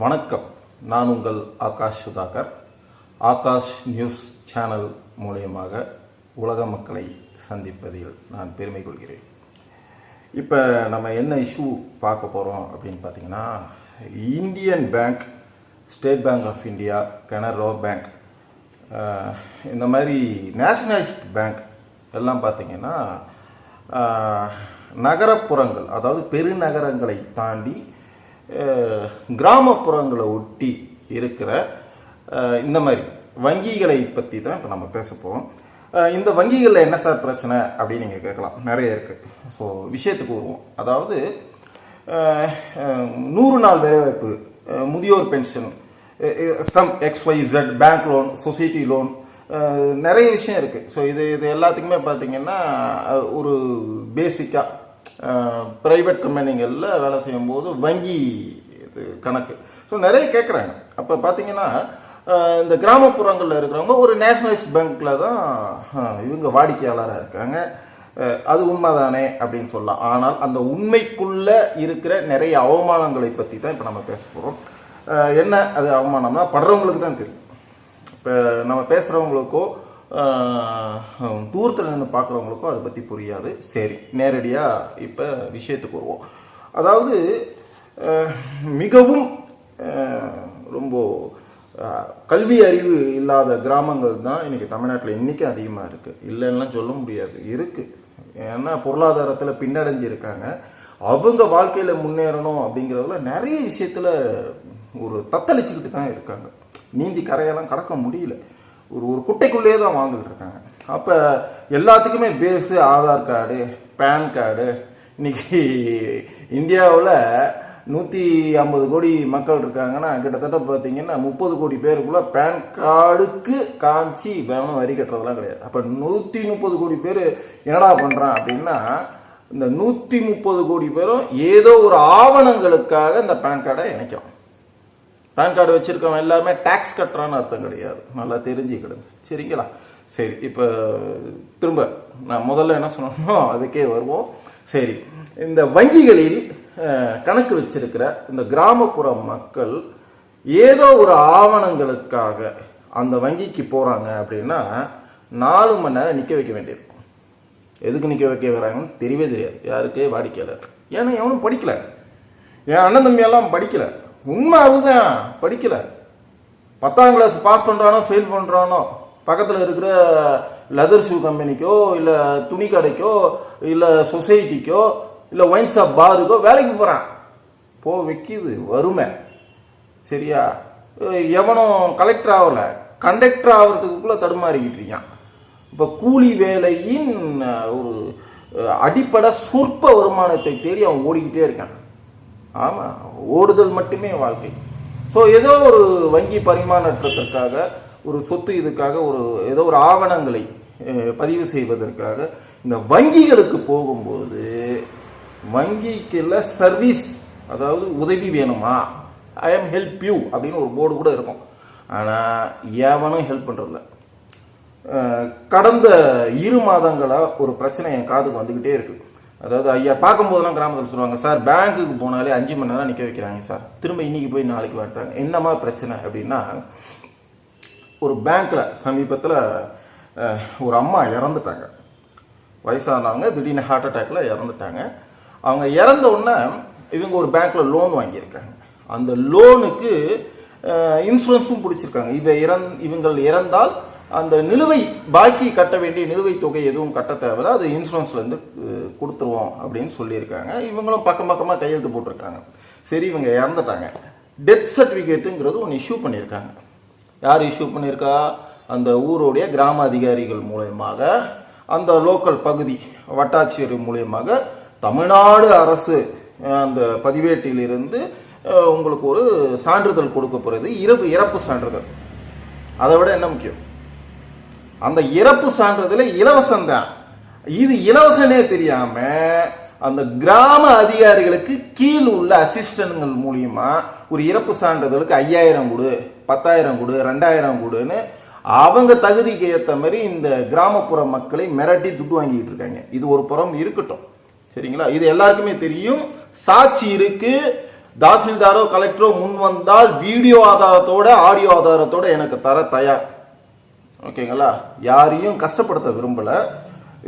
வணக்கம். நான் உங்கள் ஆகாஷ் சுதாகர். ஆகாஷ் நியூஸ் சேனல் மூலியமாக உலக மக்களை சந்திப்பதில் நான் பெருமை கொள்கிறேன். இப்போ நம்ம என்ன இஷ்யூ பார்க்க போகிறோம் அப்படின்னு பார்த்தீங்கன்னா Indian bank State Bank of India Canara bank இந்த மாதிரி நேஷனலைஸ்ட் பேங்க் எல்லாம் பார்த்தீங்கன்னா நகரப்புறங்கள் அதாவது பெருநகரங்களை தாண்டி கிராமப்புறங்களை ஒட்டி இருக்கிற இந்த மாதிரி வங்கிகளை பற்றி தான் இப்போ நம்ம பேச போகிறோம் இந்த வங்கிகளில் என்ன சார் பிரச்சனை அப்படின்னு நீங்கள் கேட்கலாம். நிறைய இருக்குது ஸோ விஷயத்துக்கு வருவோம். அதாவது நூறு நாள் வேலைவாய்ப்பு முதியோர் pension some X Y Z bank loan society loan நிறைய விஷயம் இருக்குது ஸோ இது இது எல்லாத்துக்குமே பார்த்தீங்கன்னா ஒரு பேசிக்காக ப்ரைவேட் கம்பெனிகளில் வேலை செய்யும்போது வங்கி இது கணக்கு. ஸோ நிறைய கேட்குறாங்க அப்போ பார்த்தீங்கன்னா இந்த கிராமப்புறங்களில் இருக்கிறவங்க ஒரு நேஷனலைஸ் பேங்க்கில் தான் இவங்க வாடிக்கையாளராக இருக்காங்க. அது உண்மைதானே அப்படின்னு சொல்லலாம். ஆனால் அந்த உண்மைக்குள்ள இருக்கிற நிறைய அவமானங்களை பற்றி தான் இப்போ நம்ம பேச போகிறோம் என்ன அது அவமானம்னா படுறவங்களுக்கு தான் தெரியும். இப்போ நம்ம பேசுகிறவங்களுக்கோ தூரத்தில் நின்று பார்க்குறவங்களுக்கும் அதை பற்றி புரியாது. சரி நேரடியாக இப்போ விஷயத்துக்கு வருவோம். அதாவது மிகவும் ரொம்ப கல்வி அறிவு இல்லாத கிராமங்கள் தான் இன்றைக்கி தமிழ்நாட்டில் இன்றைக்கும் அதிகமாக இருக்குது இல்லைன்னா சொல்ல முடியாது. இருக்குது ஏன்னா பொருளாதாரத்தில் பின்னடைஞ்சு இருக்காங்க. அவங்க வாழ்க்கையில் முன்னேறணும் அப்படிங்கிறதுல நிறைய விஷயத்தில் ஒரு தத்தளிச்சுக்கிட்டு தான் இருக்காங்க. நீந்தி கரையெல்லாம் கடக்க முடியல. ஒரு ஒரு குட்டைக்குள்ளேயே தான் வாழ்ந்துகிட்டு இருக்காங்க. அப்போ எல்லாத்துக்குமே base Aadhaar card PAN card இன்னைக்கு இந்தியாவில் நூற்றி ஐம்பது கோடி மக்கள் இருக்காங்கன்னா கிட்டத்தட்ட பார்த்தீங்கன்னா முப்பது கோடி பேருக்குள்ள பேன் கார்டுக்கு காமிச்சு வேணும் வரி கட்டுறதெல்லாம் கிடையாது. அப்போ நூற்றி முப்பது கோடி பேர் என்னடா பண்ணுறான் அப்படின்னா இந்த நூற்றி முப்பது கோடி பேரும் ஏதோ ஒரு ஆவணங்களுக்காக இந்த பேன் கார்டை இணைக்கும் பேன் கார்டு வச்சிருக்கவன் எல்லாமே டேக்ஸ் கட்டுறான்னு அர்த்தம் கிடையாது. நல்லா தெரிஞ்சுக்கிடுங்க சரிங்களா? சரி இப்போ திரும்ப நான் முதல்ல என்ன சொன்னோமோ அதுக்கே வருவோம். சரி இந்த வங்கிகளில் கணக்கு வச்சிருக்கிற இந்த கிராமப்புற மக்கள் ஏதோ ஒரு ஆவணங்களுக்காக அந்த வங்கிக்கு போகிறாங்க அப்படின்னா நாலு மணி நேரம் நிற்க வைக்க வேண்டியது. எதுக்கு நிற்க வைக்க வராங்கன்னு தெரியவே தெரியாது. யாருக்கு வாடிக்கையாளர். ஏன்னா எவனும் படிக்கல. என் அண்ணன் தம்பியெல்லாம் படிக்கலை. உண்மை அதுதான். படிக்கல. பத்தாம் கிளாஸ் பாஸ் பண்றானோ ஃபெயில் பண்றானோ பக்கத்தில் இருக்கிற லெதர் ஷூ கம்பெனிக்கோ இல்லை துணி கடைக்கோ இல்லை சொசைட்டிக்கோ இல்லை ஒயின் ஷாப் பாருக்கோ வேலைக்கு போகிறான் போ வைக்கிது. வறுமை. சரியா? எவனும் கலெக்டர் ஆகல. கண்டக்டர் ஆகிறதுக்குள்ள தடுமாறிக்கிட்டு இருக்கான். இப்போ கூலி வேலையின் ஒரு அடிப்படை சொற்ப வருமானத்தை தேடி அவன் ஓடிக்கிட்டே இருக்கான். ஆமாம் ஓடுதல் மட்டுமே வாழ்க்கை. ஸோ ஏதோ ஒரு வங்கி பரிமாற்றத்திற்காக ஒரு சொத்து இதுக்காக ஒரு ஏதோ ஒரு ஆவணங்களை பதிவு செய்வதற்காக இந்த வங்கிகளுக்கு போகும்போது வங்கிக்குள்ள சர்வீஸ் அதாவது உதவி வேணுமா? ஐ எம் ஹெல்ப் யூ அப்படின்னு ஒரு போர்டு கூட இருக்கும். ஆனால் எவனும் ஹெல்ப் பண்ணுறதில்ல கடந்த இரு மாதங்களாக ஒரு பிரச்சனை என் காதுக்கு வந்துக்கிட்டே இருக்குது அதாவது ஐயா பார்க்கும்போதெல்லாம் கிராமத்தில் சொல்லுவாங்க சார் பேங்க்குக்கு போனாலே அஞ்சு மணி நேரம் நிற்க வைக்கிறாங்க சார். திரும்ப இன்னைக்கு போய் நாளைக்கு வரட்டாங்க. என்னமா பிரச்சனை அப்படின்னா ஒரு பேங்க்கில் சமீபத்தில் ஒரு அம்மா இறந்துட்டாங்க. வயசானவங்க திடீர்னு ஹார்ட் அட்டாக்ல இறந்துட்டாங்க. அவங்க இறந்த உடனே இவங்க ஒரு பேங்க்ல லோன் வாங்கியிருக்காங்க. அந்த லோனுக்கு இன்சூரன்ஸும் பிடிச்சிருக்காங்க. இவ இறந் இவங்கள் இறந்தால் அந்த நிலுவை பாக்கி கட்ட வேண்டிய நிலுவை தொகை எதுவும் கட்ட தேவையில்ல. அது இன்சூரன்ஸ்லேருந்து கொடுத்துருவோம் அப்படின்னு சொல்லியிருக்காங்க. இவங்களும் பக்கம் பக்கமாக கையெழுத்து போட்டிருக்காங்க. சரி இவங்க இறந்துட்டாங்க. டெத் சர்டிஃபிகேட்டுங்கிறது ஒன்று இஷ்யூ பண்ணியிருக்காங்க. யார் இஷ்யூ பண்ணியிருக்கா? அந்த ஊருடைய கிராம அதிகாரிகள் மூலயமாக அந்த லோக்கல் பகுதி வட்டாட்சியர் மூலயமாக தமிழ்நாடு அரசு அந்த பதிவேட்டிலிருந்து உங்களுக்கு ஒரு சான்றிதழ் கொடுக்கப்படுறது இறப்பு இறப்பு சான்றிதழ். அதை விட என்ன முக்கியம்? அந்த இறப்பு சான்றதுல இலவசம் தான். இது இலவசனே தெரியாம அந்த கிராம அதிகாரிகளுக்கு கீழ் உள்ள அசிஸ்டன்ட்கள் மூலியமா ஒரு இறப்பு சான்றிதழுக்கு ஐயாயிரம் கொடு பத்தாயிரம் கொடு ரெண்டாயிரம் கொடுன்னு அவங்க தகுதிக்கு ஏற்ற மாதிரி இந்த கிராமப்புற மக்களை மிரட்டி துட்டு வாங்கிட்டு இருக்காங்க. இது ஒரு புறம் இருக்கட்டும். சரிங்களா? இது எல்லாருக்குமே தெரியும். சாட்சி இருக்கு. தாசில்தாரோ கலெக்டரோ முன் வந்தால் வீடியோ ஆதாரத்தோட ஆடியோ ஆதாரத்தோட எனக்கு தர தயார் ஓகேங்களா? யாரையும் கஷ்டப்படுத்த விரும்பலை.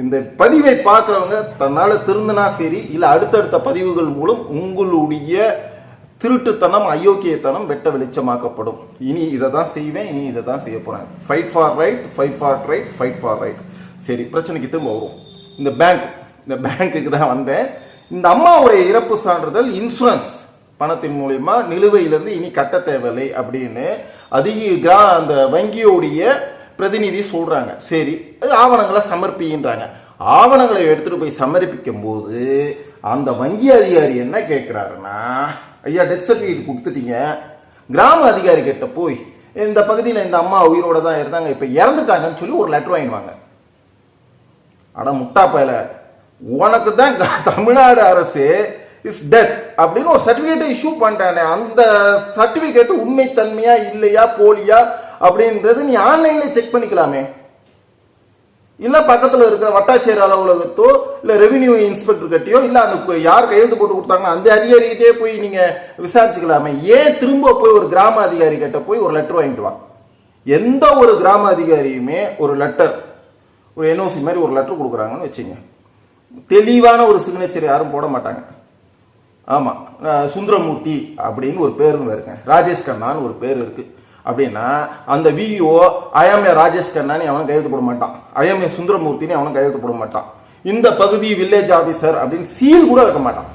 இந்த பதிவை பார்க்குறவங்க தன்னால் திருந்தினா சரி இல்லை அடுத்தடுத்த பதிவுகள் மூலம் உங்களுடைய திருட்டுத்தனம் அயோக்கியத்தனம் வெட்ட வெளிச்சமாக்கப்படும். இனி இதை தான் செய்வேன் இனி இதை தான் செய்ய போகிறேன் fight for right fight for right fight for right சரி பிரச்சனைக்கு திரும்ப வரும் இந்த பேங்க் இந்த பேங்க்குக்கு தான் வந்தேன். இந்த அம்மாவுடைய இறப்பு சான்றிதழ் இன்சூரன்ஸ் பணத்தின் மூலியமா நிலுவையிலிருந்து இனி கட்ட தேவையில்லை அப்படின்னு அதிக கிரா அந்த வங்கியோடைய பிரதிநிதி சொல்கிறாங்க சரி அது ஆவணங்களை சமர்ப்பின்றாங்க. ஆவணங்களை எடுத்துகிட்டு போய் சமர்ப்பிக்கும் போது அந்த வங்கி அதிகாரி என்ன கேட்குறாருன்னா ஐயா டெத் சர்டிஃபிகேட் கொடுத்துட்டீங்க. கிராம அதிகாரி கிட்ட போய் இந்த பகுதியில் இந்த அம்மா உயிரோட தான் இருந்தாங்க இப்போ இறந்துட்டாங்கன்னு சொல்லி ஒரு லெட்டர் வாங்கிடுவாங்க. அட முட்டா பயல உனக்கு தான் தமிழ்நாடு அரசு இஸ் டெத் அப்படின்னு ஒரு சர்டிஃபிகேட்டை இஷ்யூ பண்ணிட்டானே அந்த சர்டிஃபிகேட்டு உண்மைத்தன்மையா இல்லையா போலியா அப்படின்றது நீ ஆன்லைன்ல செக் பண்ணிக்கலாமே. இல்ல பக்கத்துல இருக்கிற வட்டாட்சியர் அலுவலகத்தோ இல்ல ரெவென்யூ இன்ஸ்பெக்டர் கட்டியோ இல்ல அந்த யார் கையெழுத்து போட்டு கொடுத்தாங்களோ அந்த அதிகாரிகிட்டே போய் நீங்க விசாரிச்சுக்கலாமே. ஏன் திரும்ப போய் ஒரு கிராம அதிகாரி கிட்ட போய் ஒரு லெட்டர் வாங்கிட்டு வா? எந்த ஒரு கிராம அதிகாரியுமே ஒரு லெட்டர் ஒரு என்ஓசி மாதிரி ஒரு லெட்டர் கொடுக்குறாங்கன்னு வச்சுங்க. தெளிவான ஒரு சிக்னேச்சர் யாரும் போட மாட்டாங்க. ஆமா சுந்தரமூர்த்தி அப்படின்னு ஒரு பேரும் இருக்கேன் ராஜேஷ் கண்ணான்னு ஒரு பேர் இருக்கு. அப்படின்னா அந்த விஇஓ ஐஎம்ஏ ராஜேஷ் கண்ணானி அவன் கையெழுத்து போட மாட்டான். ஐஎம்ஏ சுந்தரமூர்த்தின்னு அவனும் கையெழுத்து போட மாட்டான். இந்த பகுதி வில்லேஜ் ஆபீசர் அப்படின்னு சீல் கூட வைக்க மாட்டான்.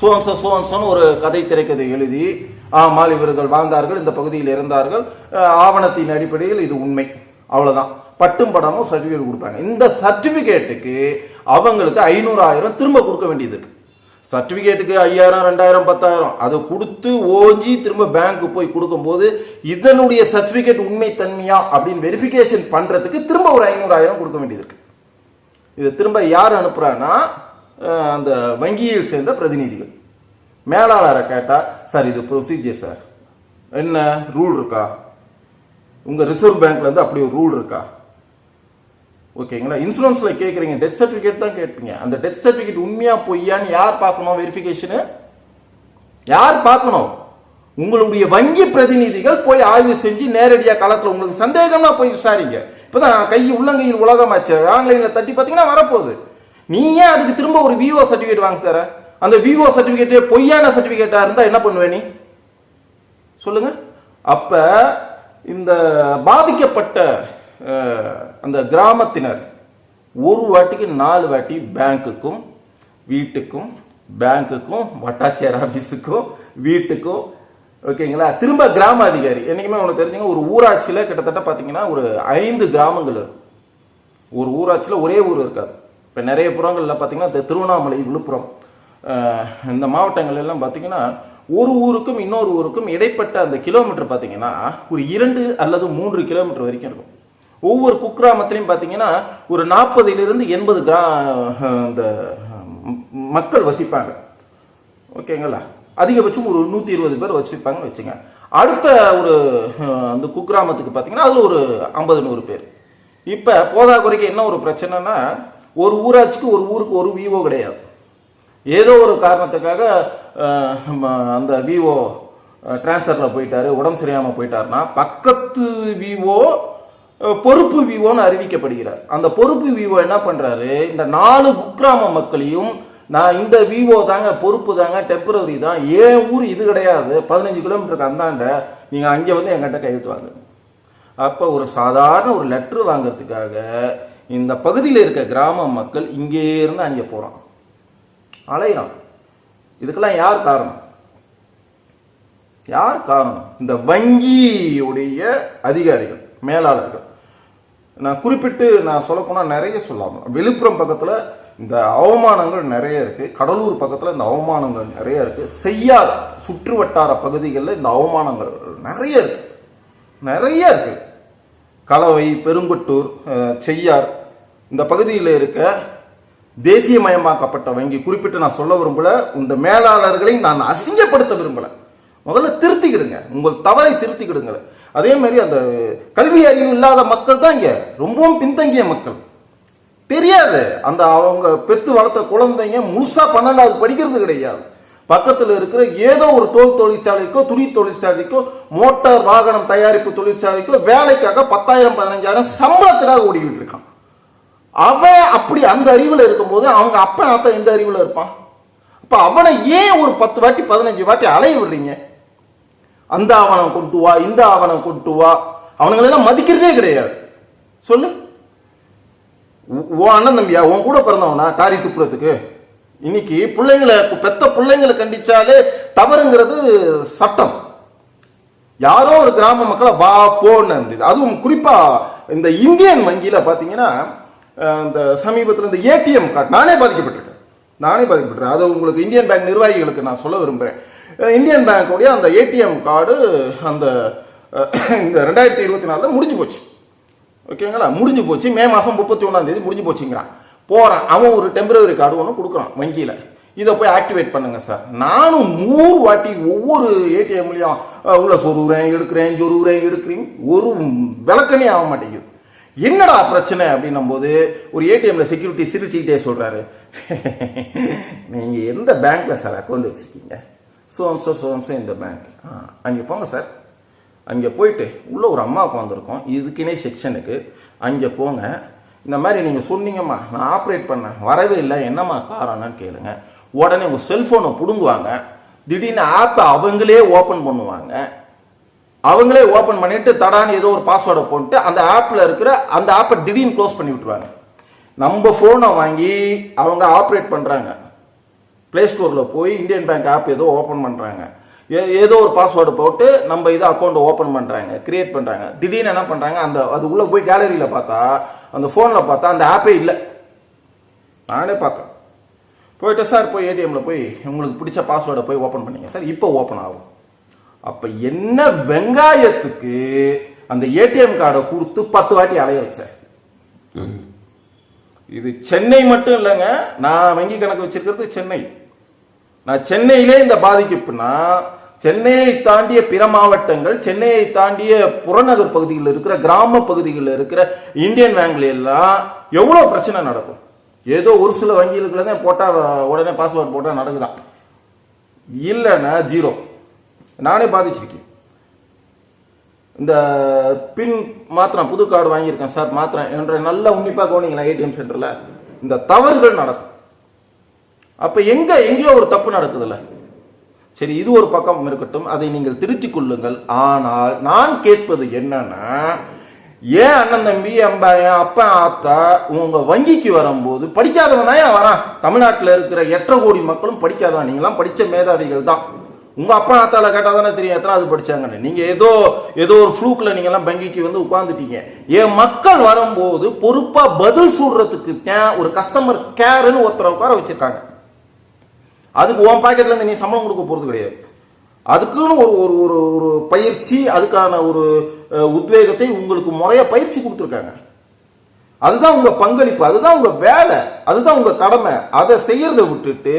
சோம்சோ சோம்சோன்னு ஒரு கதை திரைக்கதை எழுதி ஆமால் இவர்கள் வாழ்ந்தார்கள் இந்த பகுதியில் இருந்தார்கள். ஆவணத்தின் அடிப்படையில் இது உண்மை. அவ்வளோதான் பட்டும் படமும் சர்டிஃபிகேட் கொடுப்பாங்க. இந்த சர்டிஃபிகேட்டுக்கு அவங்களுக்கு ஐநூறாயிரம் திரும்ப கொடுக்க வேண்டியது இருக்கு. சர்டிபிகேட்டுக்கு ஐயாயிரம் ரெண்டாயிரம் பத்தாயிரம். அதை கொடுத்து ஓஞ்சி திரும்ப பேங்க்கு போய் கொடுக்கும்போது இதனுடைய சர்டிபிகேட் உண்மை தன்மையா அப்படின்னு வெரிஃபிகேஷன் பண்றதுக்கு திரும்ப ஒரு ஐநூறாயிரம் கொடுக்க வேண்டியது இருக்கு. இதை திரும்ப யார் அனுப்புறான்னா அந்த வங்கியில் சேர்ந்த பிரதிநிதிகள். மேலாளரை கேட்டா சார் இது ப்ரொசீஜர் சார். என்ன ரூல் இருக்கா? உங்க ரிசர்வ் பேங்க்ல இருந்து அப்படி ஒரு ரூல் இருக்கா? ஓகேங்களா இன்சூரன்ஸில் கேட்குறீங்க டெத் சர்டிஃபிகேட் தான் கேட்பீங்க. அந்த டெத் சர்டிஃபிகேட் உண்மையா பொய்யான்னு யார் பார்க்கணும் வெரிஃபிகேஷனு யார் பார்க்கணும்? உங்களுடைய வங்கி பிரதிநிதிகள் போய் ஆய்வு செஞ்சு நேரடியாக களத்தில் உங்களுக்கு சந்தேகம்னா போய் விசாரிங்க. இப்பதான் கை உள்ளங்கையில் உலகமாச்சு ஆன்லைனில் தட்டி பார்த்தீங்கன்னா வரப்போகுது. நீ ஏன் அதுக்கு திரும்ப ஒரு விவோ சர்டிஃபிகேட் வாங்கி தர? அந்த விஓ சர்டிஃபிகேட்டே பொய்யான சர்டிஃபிகேட்டாக இருந்தால் என்ன பண்ணுவே நீ? சொல்லுங்க. அப்போ இந்த பாதிக்கப்பட்ட அந்த கிராமத்தினர் ஒரு வாட்டிக்கு நாலு வாட்டி பேங்க்குக்கும் வீட்டுக்கும் பேங்க்குக்கும் வட்டாட்சியர் ஆபீஸுக்கும் வீட்டுக்கும் ஓகேங்களா? திரும்ப கிராம அதிகாரி என்றைக்குமே உனக்கு தெரிஞ்சுங்க ஒரு ஊராட்சியில் கிட்டத்தட்ட பார்த்தீங்கன்னா ஒரு ஐந்து கிராமங்கள் இருக்கும் ஒரு ஊராட்சியில் ஒரே ஊர் இருக்காது. இப்போ நிறைய புறங்களில் பார்த்தீங்கன்னா இந்த திருவண்ணாமலை விழுப்புரம் இந்த மாவட்டங்கள் எல்லாம் பார்த்தீங்கன்னா ஒரு ஊருக்கும் இன்னொரு ஊருக்கும் இடைப்பட்ட அந்த கிலோமீட்டர் பார்த்தீங்கன்னா ஒரு இரண்டு அல்லது மூன்று கிலோமீட்டர் வரைக்கும் இருக்கும். ஒவ்வொரு குக்கிராமத்திலையும் பார்த்தீங்கன்னா ஒரு நாற்பதுலேருந்து எண்பது கிரா அந்த மக்கள் வசிப்பாங்க. ஓகேங்களா? அதிகபட்சம் ஒரு நூற்றி இருபது பேர் வச்சிருப்பாங்கன்னு வச்சுங்க. அடுத்த ஒரு அந்த குக்கிராமத்துக்கு பார்த்தீங்கன்னா அதில் ஒரு ஐம்பது நூறு பேர். இப்போ போதாக்குறைக்கு என்ன ஒரு பிரச்சனைனா ஒரு ஊராட்சிக்கு ஒரு ஊருக்கு ஒரு விவோ கிடையாது. ஏதோ ஒரு காரணத்துக்காக அந்த விவோ டிரான்ஸ்ஃபரில் போயிட்டாரு உடம்பு சரியாமல் போயிட்டாருன்னா பக்கத்து விவோ பொறுப்பு விவோன்னு அறிவிக்கப்படுகிறார். அந்த பொறுப்பு விவோ என்ன பண்ணுறாரு இந்த நாலு குக்கிராம மக்களையும் நான் இந்த விவோ தாங்க பொறுப்பு தாங்க டெம்பரவரி தான். ஏன் ஊர் இது கிடையாது. பதினஞ்சு கிலோமீட்டருக்கு அந்தாண்ட நீங்கள் அங்கே வந்து எங்கிட்ட கையெழுத்து வாங்க. அப்போ ஒரு சாதாரண ஒரு லெட்ரு வாங்குறதுக்காக இந்த பகுதியில் இருக்க கிராம மக்கள் இங்கே இருந்து அங்கே போகிறான் அலையிறான். இதுக்கெல்லாம் யார் காரணம்? யார் காரணம்? இந்த வங்கியுடைய அதிகாரிகள் மேலாளர்கள். நான் குறிப்பிட்டு நான் சொல்லப்போனால் நிறைய சொல்லாமல் விழுப்புரம் பக்கத்தில் இந்த அவமானங்கள் நிறைய இருக்குது கடலூர் பக்கத்தில் இந்த அவமானங்கள் நிறைய இருக்குது செய்யார் சுற்று வட்டார பகுதிகளில் இந்த அவமானங்கள் நிறைய இருக்குது நிறைய இருக்குது கலவை பெருங்குட்டூர் செய்யார் இந்த பகுதியில் இருக்க தேசியமயமாக்கப்பட்ட வங்கி குறிப்பிட்டு நான் சொல்ல விரும்பல இந்த மேலாளர்களை நான் அசிங்கப்படுத்த விரும்பல. முதல்ல திருத்திக்கிடுங்க. உங்கள் தவறை திருத்திக்கிடுங்க அதே மாதிரி அந்த கல்வி அறிவு இல்லாத மக்கள் தான் இங்க. ரொம்பவும் பின்தங்கிய மக்கள். தெரியாது. அந்த அவங்க பெத்து வளர்த்த குழந்தைங்க முழுசா பன்னெண்டாவது படிக்கிறது கிடையாது. பக்கத்தில் இருக்கிற ஏதோ ஒரு தோல் தொழிற்சாலைக்கோ துணி தொழிற்சாலைக்கோ மோட்டார் வாகனம் தயாரிப்பு தொழிற்சாலைக்கோ வேலைக்காக பத்தாயிரம் பதினஞ்சாயிரம் சம்பளத்துக்காக ஓடிக்கிட்டு இருக்கான். அவன் அப்படி அந்த அறிவுல இருக்கும்போது அவங்க அப்பா அத்தன் எந்த அறிவுல இருப்பான்? அப்ப அவனை ஏன் ஒரு பத்து வாட்டி பதினஞ்சு வாட்டி அலைய விடுறீங்க? அந்த ஆவணம் கொண்டு வா இந்த ஆவணம் கொண்டு வா. அவனுங்களெல்லாம் மதிக்கிறதே கிடையாது. சொல்லு. உ- உன் அண்ணன் தம்பியா? உன் கூட பிறந்தவனா? காரி துப்புறதுக்கு. இன்னைக்கு பிள்ளைங்களை பெத்த பிள்ளைங்களை கண்டிச்சாலே தவறுங்கிறது சட்டம். யாரோ ஒரு கிராம மக்களை வா போன்னு இருந்தது அதுவும் குறிப்பா இந்த இந்தியன் வங்கியில பாத்தீங்கன்னா இந்த சமீபத்தில் இந்த ஏடிஎம் கார்டு நானே பாதிக்கப்பட்டிருக்கேன். நானே பாதிக்கப்பட்டிருக்கேன். அது உங்களுக்கு இந்தியன் பேங்க் நிர்வாகிகளுக்கு நான் சொல்ல விரும்புறேன். இந்தியன் பேங்க்குடைய அந்த ஏடிஎம் கார்டு அந்த இந்த ரெண்டாயிரத்தி இருபத்தி நாலில் முடிஞ்சு போச்சு. ஓகேங்களா முடிஞ்சு போச்சு. மே மாதம் முப்பத்தி ஒன்றாம் தேதி முடிஞ்சு போச்சுங்கிறான். போகிறான் அவன் ஒரு டெம்பரவரி கார்டு ஒன்று கொடுக்குறான் வங்கியில். இதை போய் ஆக்டிவேட் பண்ணுங்க சார் நானும் நூறு வாட்டி ஒவ்வொரு ஏடிஎம்லையும் உள்ள சொருகிறேன் எடுக்கிறேன் சொருகிறேன் எடுக்கிறேன். ஒரு விளக்கமே ஆக மாட்டேங்குது. என்னடா பிரச்சனை அப்படின்னும் போது ஒரு ஏடிஎம்ல செக்யூரிட்டி சிரிச்சுக்கிட்டே சொல்றாரு. நீங்க எந்த பேங்க்ல சார் அக்கௌண்ட் வச்சிருக்கீங்க? சோம்சோ சோம்சோ இந்த பேங்க் அங்கே போங்க சார் அங்கே போயிட்டு உள்ளே ஒரு அம்மா உட்காந்துருக்கோம் இதுக்குன்னே செக்ஷனுக்கு அங்கே போங்க. இந்த மாதிரி நீங்கள் சொன்னீங்கம்மா நான் ஆப்ரேட் பண்ணேன். வரவே இல்லை. என்னம்மா காரணம்னு கேளுங்க. உடனே உங்கள் செல்ஃபோனை பிடுங்குவாங்க. திடீர்னு ஆப்பை அவங்களே ஓப்பன் பண்ணுவாங்க. அவங்களே ஓப்பன் பண்ணிட்டு தடான்னு ஏதோ ஒரு பாஸ்வேர்டை போட்டு அந்த ஆப்பில் இருக்கிற அந்த ஆப்பை திடீர்னு க்ளோஸ் பண்ணி விட்டுருவாங்க. நம்ம ஃபோனை வாங்கி அவங்க ஆப்ரேட் பண்ணுறாங்க ப்ளே ஸ்டோரில் போய் இந்தியன் பேங்க் ஆப் ஏதோ ஓப்பன் பண்ணுறாங்க ஏதோ ஒரு பாஸ்வேர்டு போட்டு நம்ம இதை அக்கௌண்ட் ஓப்பன் பண்ணுறாங்க கிரியேட் பண்ணுறாங்க திடீர்னு என்ன பண்ணுறாங்க அந்த அது உள்ளே போய் கேலரியில் பார்த்தா அந்த ஃபோனில் பார்த்தா அந்த ஆப்பே இல்லை. நானே பார்த்தேன். போயிட்டு சார் போய் ஏடிஎம்ல போய் உங்களுக்கு பிடிச்ச பாஸ்வேர்டை போய் ஓப்பன் பண்ணீங்க சார் இப்போ ஓப்பன் ஆகும். அப்ப என்ன வெங்காயத்துக்கு அந்த ஏடிஎம் கார்டை கொடுத்து பத்து வாட்டி அலைய வச்சேன். இது சென்னை மட்டும் இல்லைங்க நான் வங்கி கணக்கு வச்சிருக்கிறது சென்னை. நான் சென்னையிலே இந்த பாதிப்புனா சென்னையை தாண்டிய பிற மாவட்டங்கள் சென்னையை தாண்டிய புறநகர் பகுதிகளில் இருக்கிற கிராம பகுதிகளில் இருக்கிற இந்தியன் பேங்க்ல எல்லாம் எவ்வளவு பிரச்சனை நடக்கும்? ஏதோ ஒரு சில வங்கிகளுக்குள்ள தான் போட்டா உடனே பாஸ்வேர்ட் போட்டா நடக்குதான். இல்லைன்னா ஜீரோ. நானே பாதிச்சிருக்கேன். இந்த பின் மாத்திரம் புது கார்டு வாங்கியிருக்கேன் சார் மாத்திரம் என்ற நல்ல உன்னிப்பா கவனிங்களா ஏடிஎம் சென்டர்ல. இந்த தவறுகள் நடக்கும். அப்போ எங்கே எங்கேயோ ஒரு தப்பு நடக்குதுல்ல? சரி இது ஒரு பக்கம் இருக்கட்டும் அதை நீங்கள் திருத்திக் கொள்ளுங்கள். ஆனால் நான் கேட்பது என்னன்னா ஏன் அண்ணன் தம்பி அம்பா என் அப்பா ஆத்தா உங்க வங்கிக்கு வரும்போது படிக்காதவன் தான் ஏன் வரான்? தமிழ்நாட்டில் இருக்கிற எட்டரை கோடி மக்களும் படிக்காதவன். நீங்களாம் படித்த மேதாவிகள் தான். உங்க அப்பா ஆத்தால கேட்டால் தானே தெரியும் எத்தனாவது அது படிச்சாங்கன்னு. நீங்க ஏதோ ஏதோ ஒரு ஃப்ளூக்கில் நீங்கள்லாம் வங்கிக்கு வந்து உட்காந்துட்டீங்க என் மக்கள் வரும்போது பொறுப்பா பதில் சொல்றதுக்கு தான் ஒரு கஸ்டமர் கேர்னு ஒருத்தரை உட்கார வச்சிருக்காங்க. அதுக்கு உன் பாக்கெட்ல இருந்து நீ சம்பளம் கொடுக்க போறது கிடையாது. அதுக்குன்னு ஒரு ஒரு ஒரு ஒரு பயிற்சி அதுக்கான ஒரு உத்வேகத்தை உங்களுக்கு முறைய பயிற்சி கொடுத்துருக்காங்க. அதுதான் உங்க பங்களிப்பு அதுதான் உங்க வேலை அதுதான் உங்க கடமை. அதை செய்யறத விட்டுட்டு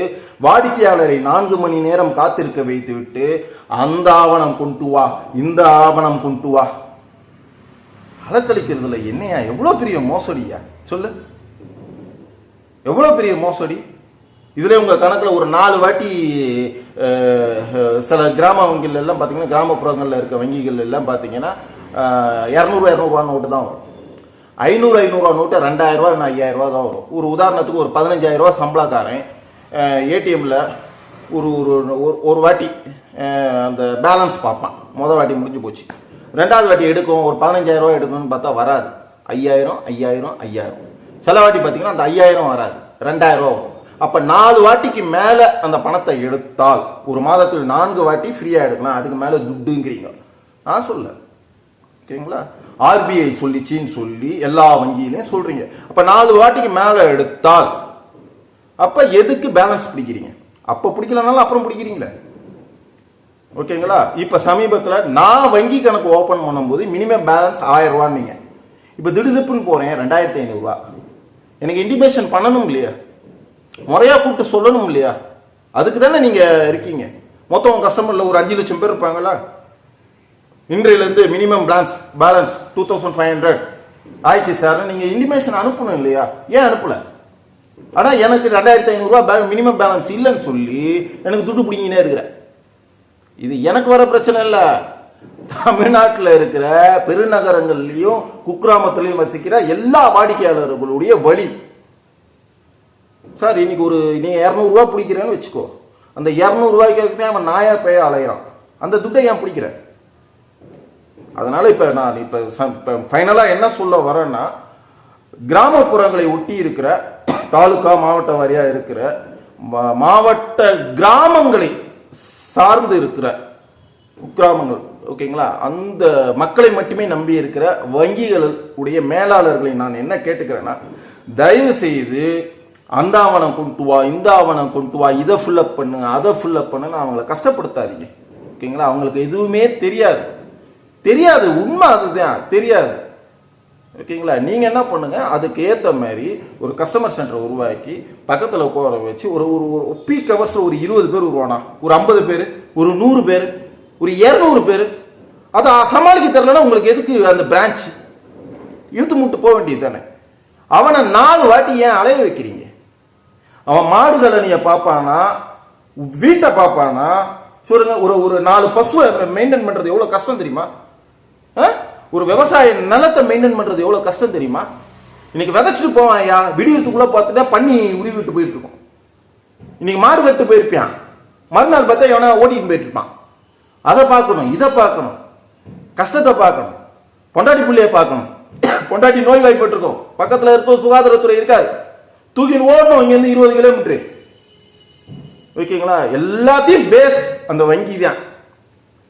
வாடிக்கையாளரை நான்கு மணி நேரம் காத்திருக்க வைத்து விட்டு அந்த ஆவணம் கொண்டு வா இந்த ஆவணம் கொண்டு வா. அலக்களிக்கிறதுல என்னையா? எவ்வளவு பெரிய மோசடியா? சொல்லு. எவ்வளவு பெரிய மோசடி? இதுலேயே உங்கள் கணக்கில் ஒரு நாலு வாட்டி சில கிராம வங்கிகள் எல்லாம் பார்த்தீங்கன்னா கிராமப்புறங்களில் இருக்க வங்கிகள் எல்லாம் பார்த்தீங்கன்னா இரநூறுவா இரநூறுவா நோட்டு தான் வரும். ஐநூறு ஐநூறுரூவா நோட்டு ரெண்டாயிரம் ரூபா இல்லை ஐயாயிரரூவா தான் வரும். ஒரு உதாரணத்துக்கு ஒரு பதினஞ்சாயிரரூவா சம்பளக்காரன் ஏடிஎம்மில் ஒரு ஒரு ஒரு- ஒரு வாட்டி அந்த பேலன்ஸ் பார்ப்பான். முத வாட்டி முடிஞ்சு போச்சு. ரெண்டாவது வாட்டி எடுக்கும் ஒரு பதினஞ்சாயிரரூவா எடுக்கணும்னு பார்த்தா வராது. ஐயாயிரம் ஐயாயிரம் ஐயாயிரம். சில வாட்டி பார்த்தீங்கன்னா அந்த ஐயாயிரம் வராது. ரெண்டாயிரம் ரூபா வரும். அப்ப நாலு வாட்டிக்கு மேல அந்த பணத்தை எடுத்தால் ஒரு மாதத்தில் நான்கு வாட்டி ஃப்ரீயா எடுக்கலாம். அதுக்கு மேல துட்டுங்கிறீங்க. நான் சொல்ல ஓகேங்களா? ஆர்பிஐ சொல்லிச்சின்னு சொல்லி எல்லா வங்கியிலையும் சொல்றீங்க. அப்ப நாலு வாட்டிக்கு மேல எடுத்தால் அப்ப எதுக்கு பேலன்ஸ் பிடிக்கிறீங்க? அப்ப பிடிக்கலனாலும் அப்புறம் பிடிக்கிறீங்களே. ஓகேங்களா? இப்ப சமீபத்தில் நான் வங்கி கணக்கு ஓபன் பண்ணும்போது மினிமம் பேலன்ஸ் ஆயிரம் ரூபான்னு இப்போ இப்ப திடுதிப்புன்னு போறேன் ரெண்டாயிரத்தி ஐநூறு எனக்கு இன்டிமேஷன் பண்ணணும் இல்லையா? முறையாக கூப்பிட்டு சொல்லணும் இல்லையா? அதுக்கு தானே நீங்கள் இருக்கீங்க. மொத்தம் கஸ்டமரில் ஒரு அஞ்சு லட்சம் பேர் இருப்பாங்களா? இன்றையிலேருந்து minimum balance balance two thousand five hundred ஆயிடுச்சு சார் நீங்கள் இன்டிமேஷன் அனுப்பணும் இல்லையா? ஏன் அனுப்பலை? ஆனால் எனக்கு ரெண்டாயிரத்தி ஐநூறுரூவா மினிமம் பேலன்ஸ் இல்லைன்னு சொல்லி எனக்கு துட்டு பிடிங்கினே இருக்கிறேன் இது எனக்கு வர பிரச்சனை இல்லை. தமிழ்நாட்டில் இருக்கிற பெருநகரங்கள்லையும் குக்கிராமத்திலையும் வசிக்கிற எல்லா வாடிக்கையாளர்களுடைய வழி. சார் இன்னைக்கு ஒரு நீங்கள் இரநூறுவா பிடிக்கிறேன்னு வச்சுக்கோ. அந்த இரநூறுவாய்க்கு தான் அவன் நாயா பேய அலையிறான். அந்த துட்டை ஏன் பிடிக்கிற? அதனால் இப்போ நான் இப்போ இப்போ ஃபைனலாக என்ன சொல்ல வரேன்னா கிராமப்புறங்களை ஒட்டி இருக்கிற தாலுகா மாவட்ட வாரியாக இருக்கிற மா- மாவட்ட கிராமங்களை சார்ந்து இருக்கிற குக்கிராமங்கள் ஓகேங்களா? அந்த மக்களை மட்டுமே நம்பி இருக்கிற வங்கிகள் உடைய மேலாளர்களை நான் என்ன கேட்டுக்கிறேன்னா தயவு செய்து அந்த ஆவணம் கொண்டு வா இந்த ஆவணம் கொண்டு வா இதை ஃபில்லப் பண்ணு அதை ஃபில்லப் பண்ணுன்னு அவங்கள கஷ்டப்படுத்தாதீங்க. ஓகேங்களா? அவங்களுக்கு எதுவுமே தெரியாது. தெரியாது உண்மை அதுதான். தெரியாது. ஓகேங்களா? நீங்கள் என்ன பண்ணுங்க அதுக்கு ஏற்ற மாதிரி ஒரு கஸ்டமர் சென்டர் உருவாக்கி பக்கத்தில் உட்கார வச்சு ஒரு ஒரு ஒரு பீக் ஹவர்ஸ்ல ஒரு இருபது பேர் உருவானா ஒரு ஐம்பது பேர்? ஒரு நூறு பேர்? ஒரு இரநூறு பேர்? அதை சமாளிக்க தரலன்னா உங்களுக்கு எதுக்கு அந்த பிரான்ச் இழுத்து முட்டு போக வேண்டியது தானே. அவனை நாலு வாட்டி ஏன் அலைய வைக்கிறீங்க? அவன் மாடு கலனியை பார்ப்பானா? வீட்டை பார்ப்பானா? சொல்லுங்க ஒரு ஒரு நாலு பசுவை மெயின்டைன் பண்றது எவ்வளவு கஷ்டம் தெரியுமா? ஆ? ஒரு விவசாய நிலத்தை மெயின்டைன் பண்றது எவ்வளவு கஷ்டம் தெரியுமா? இன்னைக்கு விதைச்சிட்டு போவான் ஐயா விடியறதுக்குள்ள பார்த்துட்டா பண்ணி உருவி விட்டு போயிட்டு இருக்கும். இன்னைக்கு மாடு கட்டு போயிருப்பான். மறுநாள் பார்த்தா எவனா ஓட்டிட்டு போயிட்டு இருப்பான். அதை பார்க்கணும் இதை பார்க்கணும் கஷ்டத்தை பார்க்கணும் பொண்டாட்டி பிள்ளைய பார்க்கணும். பொண்டாட்டி நோய் வாய்ப்பட்டு பக்கத்தில் இருக்கும் சுகாதாரத்துறை இருக்காது. தூக்கிட்டு ஓடணும் இங்கேருந்து இருபது கிலோமீட்டர் ஓகேங்களா? எல்லாத்தையும் பேஸ் அந்த வங்கி தான்.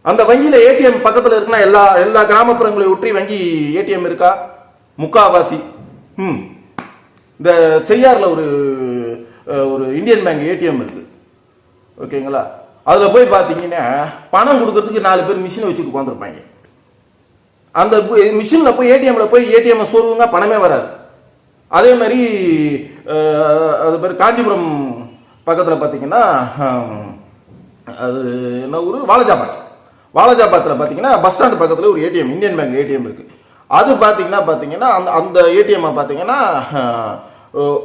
அந்த வங்கியில் ஏடிஎம் பக்கத்தில் இருக்குன்னா எல்லா எல்லா கிராமப்புறங்களை ஒற்றி வங்கி ஏடிஎம் இருக்கா? முக்காவாசி. ம். இந்த செய்யாரில் ஒரு ஒரு இந்தியன் பேங்க் ஏடிஎம் இருக்கு. ஓகேங்களா? அதில் போய் பார்த்தீங்கன்னா பணம் கொடுக்கறதுக்கு நாலு பேர் மிஷினை வச்சுட்டு உட்காந்துருப்பாங்க அந்த மிஷினில் போய் ஏடிஎம்ல போய் ஏடிஎம் சொருவுங்க பணமே வராது. அதே மாதிரி அது பேர் காஞ்சிபுரம் பக்கத்தில் பார்த்தீங்கன்னா அது என்ன ஊர்? வாலஜாபாத். வாலஜாபாத்தில் பார்த்தீங்கன்னா பஸ் ஸ்டாண்டு பக்கத்தில் ஒரு ஏடிஎம் இந்தியன் பேங்க் ஏடிஎம் இருக்குது அது பார்த்தீங்கன்னா பார்த்தீங்கன்னா அந்த அந்த ஏடிஎம்மை பார்த்தீங்கன்னா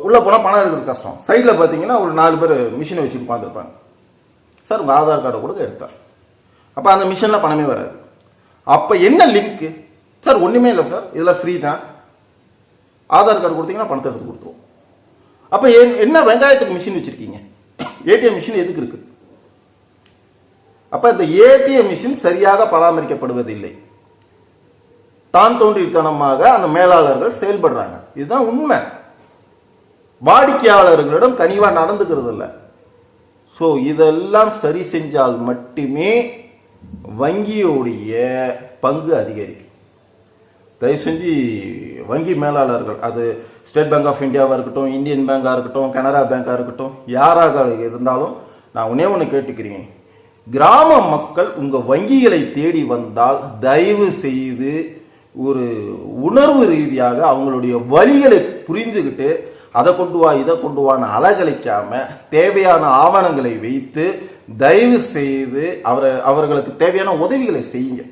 உள்ளே போனால் பணம் எடுக்கிறது கஷ்டம். சைடில் பார்த்தீங்கன்னா ஒரு நாலு பேர் மிஷினை வச்சு உட்காந்துருப்பாங்க சார் உங்கள் ஆதார் கார்டை கொடுக்க எடுத்தார் அப்போ அந்த மிஷினில் பணமே வராது. அப்போ என்ன லிங்க்கு சார் ஒன்றுமே இல்லை சார் இதில் ஃப்ரீ தான். ஆதார் கார்டு கொடுத்தீங்கன்னா பணத்தை எடுத்து கொடுத்துருவோம். அப்போ என்ன வெங்காயத்துக்கு மிஷின் வச்சிருக்கீங்க? ஏடிஎம் மிஷின் எதுக்கு இருக்கு? அப்ப இந்த ஏடிஎம் மிஷின் சரியாக பராமரிக்கப்படுவதில்லை. தான் தோன்றித்தனமாக அந்த மேலாளர்கள் செயல்படுறாங்க. இதுதான் உண்மை. வாடிக்கையாளர்களிடம் கனிவா நடந்துக்கிறது இல்லை ஸோ இதெல்லாம் சரி செஞ்சால் மட்டுமே வங்கியோடைய பங்கு அதிகரிக்கும். தயவு செஞ்சு வங்கி மேலாளர்கள் அது ஸ்டேட் பேங்க் ஆஃப் இந்தியாவாக இருக்கட்டும் இந்தியன் பேங்காக இருக்கட்டும் கனரா பேங்காக இருக்கட்டும் யாராக இருந்தாலும் நான் ஒன்றே ஒன்று கேட்டுக்கிறேன். கிராம மக்கள் உங்கள் வங்கிகளை தேடி வந்தால் தயவு செய்து ஒரு உணர்வு ரீதியாக அவங்களுடைய வழிகளை புரிஞ்சுக்கிட்டு அதை கொண்டு வா இதை கொண்டு வான்னு அலகழிக்காம தேவையான ஆவணங்களை வைத்து தயவு செய்து அவரை அவர்களுக்கு தேவையான உதவிகளை செய்யுங்க.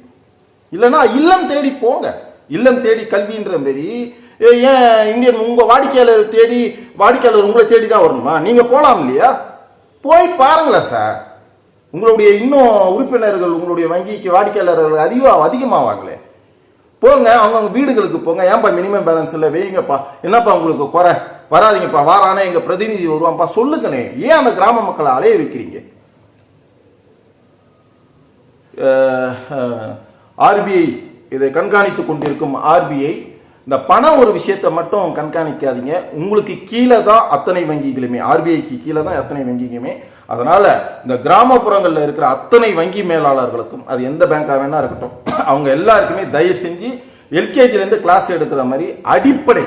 இல்லைன்னா இல்லம் தேடி போங்க. இல்லம் தேடி கல்வின்ற மாரி ஏன் இந்தியன் உங்க வாடிக்கையாளர் தேடி வாடிக்கையாளர் உங்களை தேடி தான் வரணுமா? நீங்க போலாம் இல்லையா? போய் பாருங்களேன் சார். உங்களுடைய இன்னும் உறுப்பினர்கள் உங்களுடைய வங்கிக்கு வாடிக்கையாளர்கள் அதிகம் அதிகமாவாங்களே. போங்க அவங்கவுங்க வீடுகளுக்கு போங்க. ஏன்பா மினிமம் பேலன்ஸ் இல்லை? வைங்கப்பா என்னப்பா உங்களுக்கு குறை? வராதீங்கப்பா. வாரானே எங்கள் பிரதிநிதி வருவான்ப்பா. சொல்லுங்கண்ணே. ஏன் அந்த கிராம மக்களை அலைய வைக்கிறீங்க? ஆர்பிஐ இதை கண்காணித்துக் கொண்டிருக்கும் ஆர்பிஐ இந்த பணம் ஒரு விஷயத்தை மட்டும் கண்காணிக்காதீங்க. உங்களுக்கு கீழே தான் அத்தனை வங்கிகளுமே ஆர்பிஐக்கு கீழே தான் அத்தனை வங்கிகளுமே. அதனால இந்த கிராமப்புறங்களில் இருக்கிற அத்தனை வங்கி மேலாளர்களுக்கும் அது எந்த பேங்காக வேணா இருக்கட்டும் அவங்க எல்லாருக்குமே தயவு செஞ்சு எல்கேஜிலேருந்து கிளாஸ் எடுக்கிற மாதிரி அடிப்படை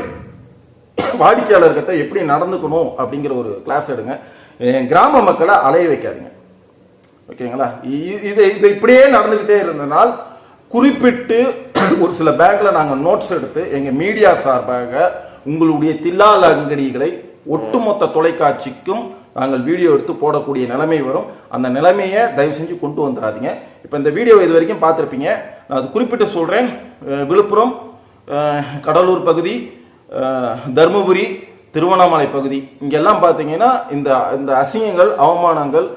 வாடிக்கையாளர்கிட்ட எப்படி நடந்துக்கணும் அப்படிங்கிற ஒரு கிளாஸ் எடுங்க. என் கிராம மக்களை அலைய வைக்காதீங்க. ஓகேங்களா? இது இது இப்படியே நடந்துக்கிட்டே இருந்தனால் குறிப்பிட்டு ஒரு சில பேங்க்ல நாங்கள் நோட்ஸ் எடுத்து எங்க மீடியா சார்பாக உங்களுடைய தில்லால் அங்கடிகளை ஒட்டுமொத்த தொலைக்காட்சிக்கும் நாங்கள் வீடியோ எடுத்து போடக்கூடிய நிலைமை வரும். அந்த நிலைமையை தயவு செஞ்சு கொண்டு வந்துடாதீங்க. இப்போ இந்த வீடியோ இது வரைக்கும் பார்த்துருப்பீங்க. நான் அது குறிப்பிட்டு சொல்கிறேன் விழுப்புரம் கடலூர் பகுதி தருமபுரி திருவண்ணாமலை பகுதி. இங்கெல்லாம் பார்த்தீங்கன்னா இந்த இந்த அசிங்கங்கள் அவமானங்கள்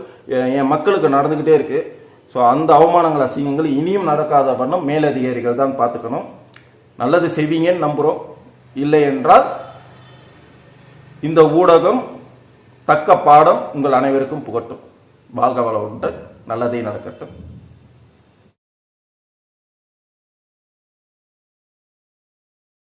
என் மக்களுக்கு நடந்துக்கிட்டே இருக்குது ஸோ அந்த அவமானங்கள் அசிங்கங்கள் இனியும் நடக்காத வண்ணம் மேலதிகாரிகள் தான் பார்த்துக்கணும். நல்லது செய்வீங்கன்னு நம்புகிறோம் இல்லை என்றால் இந்த ஊடகம் தக்க பாடம் உங்கள் அனைவருக்கும் புகட்டும். வாழ்க வளமுடன் நல்லதே நடக்கட்டும்.